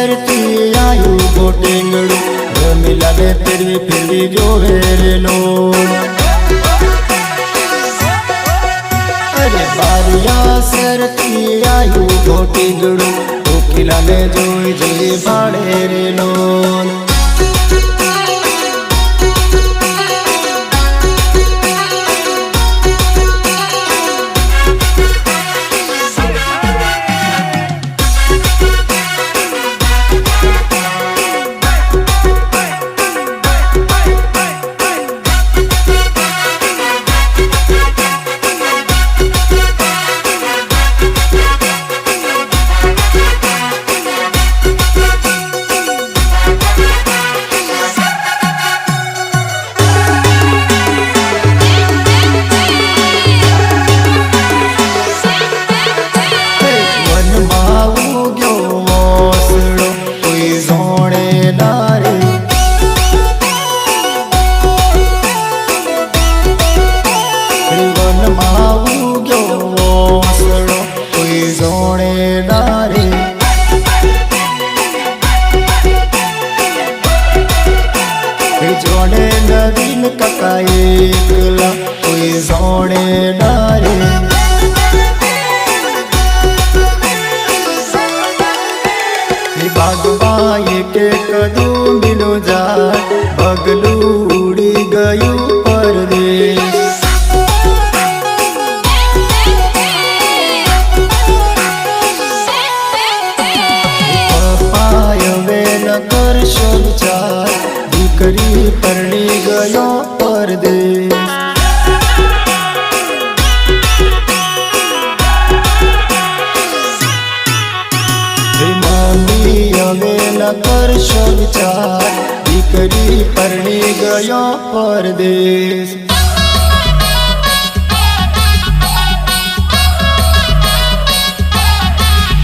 શેરથી આયું ગોટેંગડું રમીલાને ફેરવી ફેરવી જોવે રે લોન અરે બારિયા શેરથી આયું ગોટેંગડું કોકિલાને જોઈ જોઈ ભાડે રે મોસડો કોઈ જોણે ના રે. જોડે નવીન કકા એકલા, કોઈ જોણે ના રે. બાગમાં એક કદું મિલો જા પગલું ઉડી ગયું પરદેશ દીકરી પરણી ગયો પરદેશ હવે ન કરશો વિચાર દીકરી પરણી ગયો પરદેશ